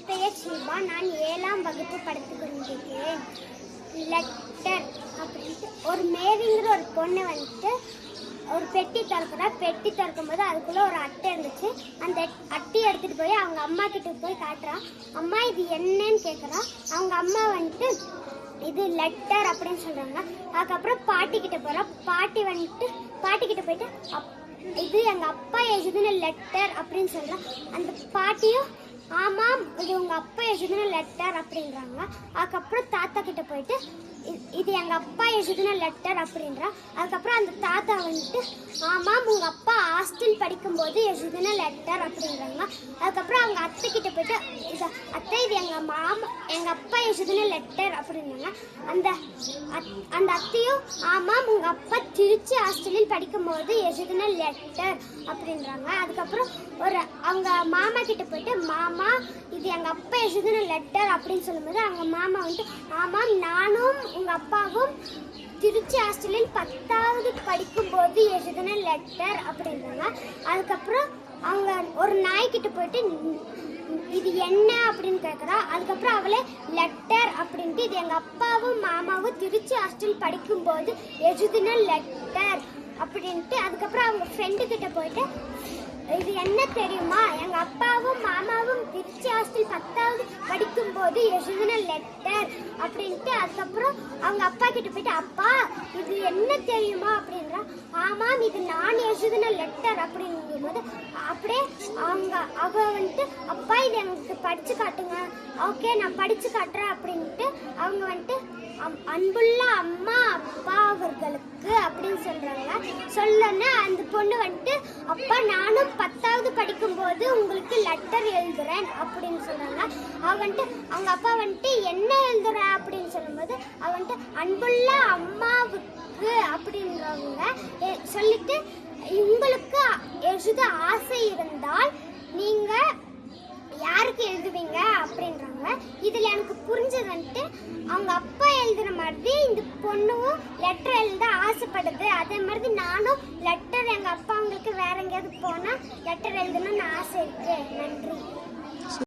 என் பெயர் சிவா நான் ஏழாம் வகுப்பு படித்துக் கொண்டிருக்கிறேன். லெட்டர் அப்படின்ட்டு ஒரு மேரிங்கிற ஒரு பொண்ணு வந்துட்டு ஒரு பெட்டி திறக்கிறா. பெட்டி திறக்கும் போது அதுக்குள்ளே ஒரு அட்டை இருந்துச்சு. அந்த அட்டையை எடுத்துகிட்டு போய் அவங்க அம்மா கிட்ட போய் காட்டுறான் அம்மா இது என்னன்னு கேட்குறா அவங்க அம்மா வந்துட்டு இது லெட்டர் அப்படின்னு சொல்கிறாங்க அதுக்கப்புறம் பாட்டி கிட்ட பாட்டி வந்துட்டு பாட்டி கிட்ட போயிட்டு அப்- இது எங்கள் அப்பா எழுதுன லெட்டர் அப்படின்னு சொல்கிறான் அந்த பாட்டியும் ஆமாம் இது உங்கள் அப்பா எழுதின லெட்டர் அப்படின்றாங்க. அதுக்கப்புறம் தாத்தா கிட்ட போயிட்டு இது எங்க அப்பா எழுதின லெட்டர் அப்படின்றா. அதுக்கப்புறம் அந்த தாத்தா வந்துட்டு ஆமாம் உங்க அப்பா ஹாஸ்டல் படிக்கும்போது எழுதின லெட்டர் அப்படின்றாங்க. அதுக்கப்புறம் அவங்க அத்தை கிட்ட போயிட்டு இது அத்தை இது எங்க மாமா எங்கள் அப்பா எழுதின லெட்டர் அப்படின்னாங்க அந்த அத்- அந்த அத்தையும் ஆமாம் உங்கள் அப்பா திருச்சி ஹாஸ்டலில் படிக்கும்போது எழுதின லெட்டர் அப்படின்றாங்க. அதுக்கப்புறம் ஒரு அவங்க மாமா கிட்ட போயிட்டு மாமா இது எங்கள் அப்பா எழுதின லெட்டர் அப்படின்னு சொல்லும்போது அவங்க மாமா வந்துட்டு ஆமாம் நானும் உங்கள் அப்பாவும் திருச்சி ஹாஸ்டலில் பத்தாவது படிக்கும்போது எழுதின லெட்டர் அப்படின்றாங்க. அதுக்கப்புறம் அவங்க ஒரு நாய்கிட்ட போயிட்டு இது என்ன அப்படின்னு கேட்குறா அதுக்கப்புறம் அவளே லெட்டர் அப்படின்ட்டு இது எங்கள் அப்பாவும் மாமாவும் திருச்சி ஹாஸ்டல் படிக்கும்போது எழுதின லெட்டர் அப்படின்ட்டு அதுக்கப்புறம் அவங்க ஃப்ரெண்டு கிட்ட போயிட்டு இது என்ன தெரியுமா? எங்கள் அப்பாவும் மாமாவும் திருச்சி ஹாஸ்டல் பத்தாவது படிக்கும்போது எழுதின லெட்டர் அப்படின்ட்டு அதுக்கப்புறம் அவங்க அப்பா கிட்ட போயிட்டு அப்பா இது என்ன தெரியுமா? அப்படின்றா. ஆமாம் இது நான் எழுதின லெட்டர் அப்படிங்கும்போது அப்படியே அவங்க அவ வந்துட்டு அப்பா இது எனக்கு படிச்சு காட்டுங்க. ஓகே நான் படிச்சு காட்டுறேன் அப்படின்ட்டு அவங்க வந்துட்டு அம்- அன்புள்ள அம்மா அப்பா அவர்களுக்கு அப்படின்னு சொல்றாங்க சொல்லணும்னா அந்த பொண்ணு வந்துட்டு அப்பா நானும் பத்தாவது படிக்கும்போது உங்களுக்கு லெட்டர் எழுதுறேன் அப்படின்னு சொல்றாங்க. அவ வந்துட்டு அவங்க அப்பா வந்துட்டு என்ன எழுதுற? அப்படின்னு சொல்லும்போது அவ வந்துட்டு அன்புள்ள அம்மாவுக்கு எழுத ஆசை இருந்தால் நீங்க யாருக்கு எழுதுவீங்க அப்படின்றாங்க. இதுல எனக்கு புரிஞ்சது வந்துட்டு அவங்க அப்பா எழுதுன மாதிரி இந்த பொண்ணும் லெட்டர் எழுத ஆசைப்படுது. அதே மாதிரி நானும் லெட்டர் எங்க அப்பா அவங்களுக்கு வேற எங்கேயாவது போனா லெட்டர் எழுதணும்னு ஆசை இருக்கு. நன்றி.